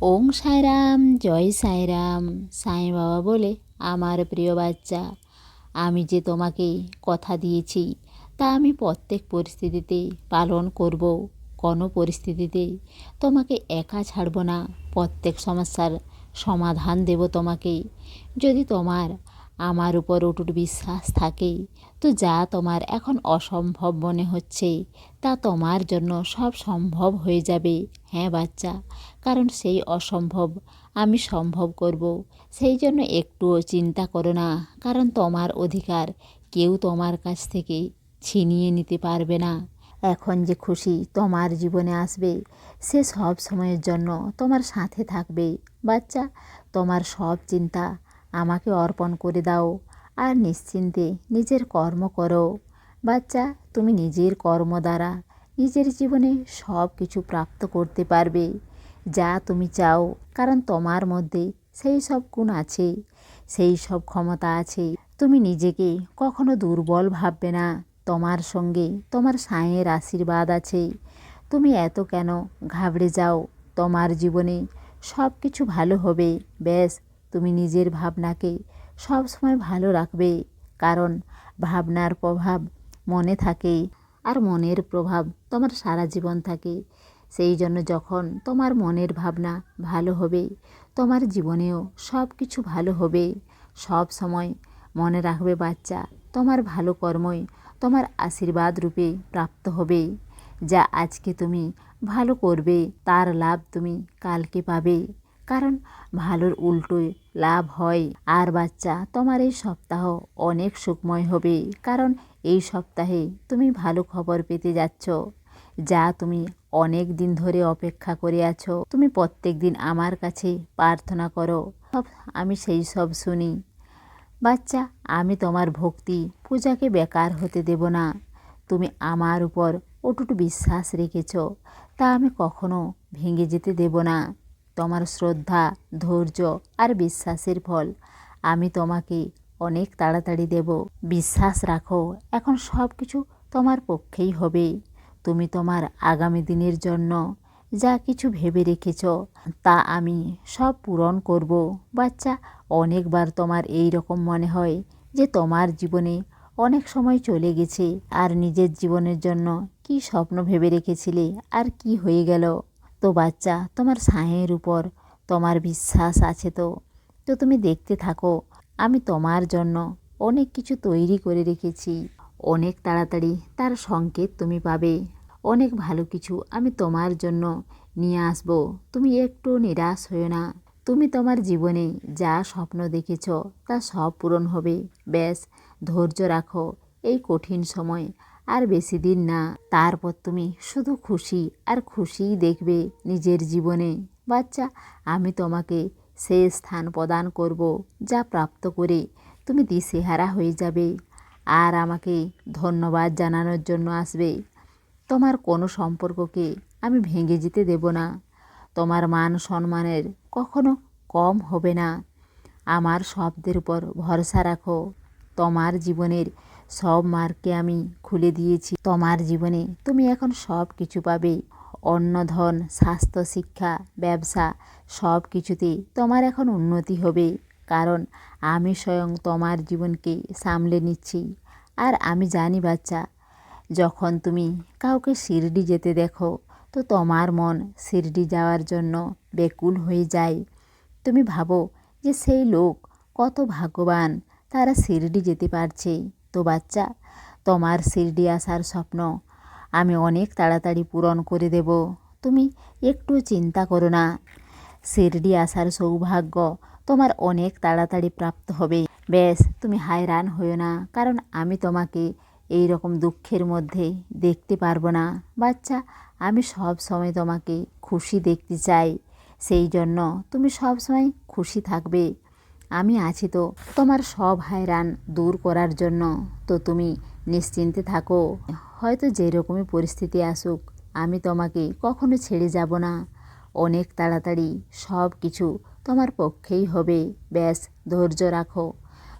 ওং সাইরাম, জয় সাইরাম, সাই বাবা বলে আমার প্রিয় বাচ্চা, আমি যে তোমাকে কথা দিয়েছি, তা আমি প্রত্যেক পরিস্থিতিতে পালন করব, কোনো পরিস্থিতিতে তোমাকে একা ছাড়ব না, প্রত্যেক সমস্যার সমাধান দেব তোমাকে। যদি তোমার আমার উপর অটুট বিশ্বাস থাকে তো যা তোমার এখন অসম্ভব মনে হচ্ছে, তা তোমার জন্য সব সম্ভব হয়ে যাবে। হ্যাঁ বাচ্চা, কারণ সেই অসম্ভব আমি সম্ভব করব। সেই জন্য একটুও চিন্তা করো না, কারণ তোমার অধিকার কেউ তোমার কাছ থেকে ছিনিয়ে নিতে পারবে না। এখন যে খুশি তোমার জীবনে আসবে, সে সব সময়ের জন্য তোমার সাথে থাকবে। বাচ্চা, তোমার সব চিন্তা আমাকে অর্পণ করে দাও আর নিশ্চিন্তে নিজের কর্ম করো। বাচ্চা, তুমি নিজের কর্ম দ্বারা নিজের জীবনে সব কিছু প্রাপ্ত করতে পারবে। যা তুমি চাও, কারণ তোমার মধ্যে সেই সব গুণ আছে, সেই সব ক্ষমতা আছে। তুমি নিজেকে কখনো দুর্বল ভাববে না। তোমার সঙ্গে তোমার সাঁয়ের আশীর্বাদ আছে। তুমি এত কেন ঘাবড়ে যাও? তোমার জীবনে সব কিছু ভালো হবে। ব্যাস তুমি নিজের ভাবনাকে সবসময় ভালো রাখবে, কারণ ভাবনার প্রভাব মনে থাকে আর মনের প্রভাব তোমার সারা জীবন থাকে। সেই জন্য যখন তোমার মনের ভাবনা ভালো হবে, তোমার জীবনেও সব কিছু ভালো হবে। সব সময় মনে রাখবে বাচ্চা, তোমার ভালো কর্মই তোমার আশীর্বাদ রূপে প্রাপ্ত হবে। যা আজকে তুমি ভালো করবে, তার লাভ তুমি কালকে পাবে। কারণ ভালোর উল্টোয় লাভ হয়। আর বাচ্চা, তোমার এই সপ্তাহ অনেক সুখময় হবে। কারণ এই সপ্তাহে তুমি ভালো খবর পেতে যাচ্ছ, যা তুমি অনেক দিন ধরে অপেক্ষা করে আছো। তুমি প্রত্যেক দিন আমার কাছে প্রার্থনা করো, সব আমি সেই সব শুনি। বাচ্চা, আমি তোমার ভক্তি, পূজাকে বেকার হতে দেব না। তুমি আমার উপর অটুট বিশ্বাস রেখেছ, তা আমি কখনো ভেঙে যেতে দেব না। তোমার শ্রদ্ধা, ধৈর্য আর বিশ্বাসের ফল। আমি তোমাকে অনেক তাড়াতাড়ি দেব। বিশ্বাস রাখো, এখন সব কিছু তোমার পক্ষেই হবে। তুমি তোমার আগামী দিনের জন্য যা কিছু ভেবে রেখেছ, তা আমি সব পূরণ করব। বাচ্চা, অনেকবার তোমার এই রকম মনে হয় যে তোমার জীবনে অনেক সময় চলে গেছে। আর নিজের জীবনের জন্য কি স্বপ্ন ভেবে রেখেছিলে? আর কি হয়ে গেল? তো বাচ্চা, তোমার সাঁয়ের উপর, তোমার বিশ্বাস আছে তো। তো তুমি দেখতে থাকো, আমি তোমার জন্য অনেক কিছু তৈরি করে রেখেছি। অনেক তাড়াতাড়ি তার সংকেত তুমি পাবে। অনেক ভালো কিছু আমি তোমার জন্য নিয়ে আসব। তুমি একটু নিরাশ হয়ে না। তুমি তোমার জীবনে যা স্বপ্ন দেখেছ, তা সব পূরণ হবে। ব্যাস, ধৈর্য রাখো। এই কঠিন সময় আর বেশি দিন না। তারপর তুমি শুধু খুশি আর খুশিই দেখবে নিজের জীবনে। বাচ্চা, আমি তোমাকে সে স্থান প্রদান করব যা প্রাপ্ত করে তুমি দিশেহারা হয়ে যাবে। আর আমাকে ধন্যবাদ জানানোর জন্য আসবে। তোমার কোনো সম্পর্ককে আমি ভেঙে যেতে দেব না। তোমার মান সম্মানের কখনো কম হবে না। আমার শব্দের উপর ভরসা রাখো। তোমার জীবনের সব মার্কে আমি খুলে দিয়েছি। তোমার জীবনে তুমি এখন সব কিছু পাবে। অন্ন, ধন, স্বাস্থ্য, শিক্ষা, ব্যবসা সব কিছুতে তোমার এখন উন্নতি হবে। কারণ আমি স্বয়ং তোমার জীবনকে সামলে নিচ্ছি। আর আমি জানি, বাচ্চা, যখন তুমি কাউকে শিরডি যেতে দেখো, তো তোমার মন শিরডি যাওয়ার জন্য বেকুল হয়ে যায়। তুমি ভাবো যে সেই লোক কত ভাগ্যবান, তারা শিরডি যেতে পারছে। তো বাচ্চা, তোমার শিরডি আসার স্বপ্ন, আমি অনেক তাড়াতাড়ি পূরণ করে দেব। তুমি একটু চিন্তা করো না। শিরডি আসার সৌভাগ্য তোমার অনেক তাড়াতাড়ি প্রাপ্ত হবে। ব্যাস তুমি হায়রান হইও না, কারণ আমি তোমাকে এই রকম দুঃখের মধ্যে দেখতে পারব না। বাচ্চা, আমি সব সময় তোমাকে খুশি দেখতে চাই, সেই জন্য তুমি সব সময় খুশি থাকবে। আমি আছি তো তোমার সব হায়রান দূর করার জন্য। তো তুমি নিশ্চিন্তে থাকো। হয়তো যেরকমই পরিস্থিতি আসুক, আমি তোমাকে কখনো ছেড়ে যাব না। অনেক তাড়াতাড়ি সব কিছু তোমার পক্ষেই হবে। ব্যাস, ধৈর্য রাখো।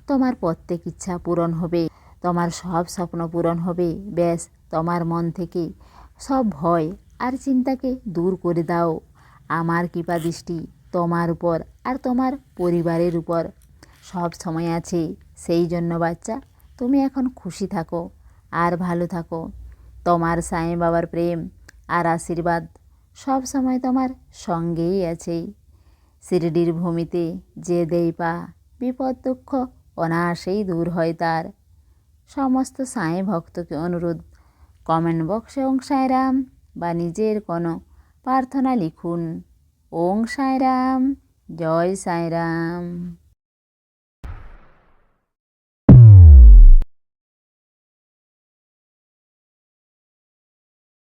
তোমার প্রত্যেক ইচ্ছা পূরণ হবে। তোমার সব স্বপ্ন পূরণ হবে। ব্যাস, তোমার মন থেকে সব ভয় আর চিন্তাকে দূর করে দাও। আমার কৃপা দৃষ্টি তোমার উপর আর তোমার পরিবারের উপর। সব সময় আছে, সেই জন্য বাচ্চা, তুমি এখন খুশি থাকো আর ভালো থাকো। তোমার সাঁই বাবার প্রেম আর আশীর্বাদ সব সময় তোমার সঙ্গেই আছে। শিরডির ভূমিতে যে দেই পা, বিপদ দুঃখ অনায়াসেই দূর হয় তার। সমস্ত সাঁই ভক্তকে অনুরোধ কমেন্ট বক্সে ওং সাঁয়রাম বা নিজের কোনো প্রার্থনা লিখুন। ওং সাঁয়রাম জয় সাঁয়রাম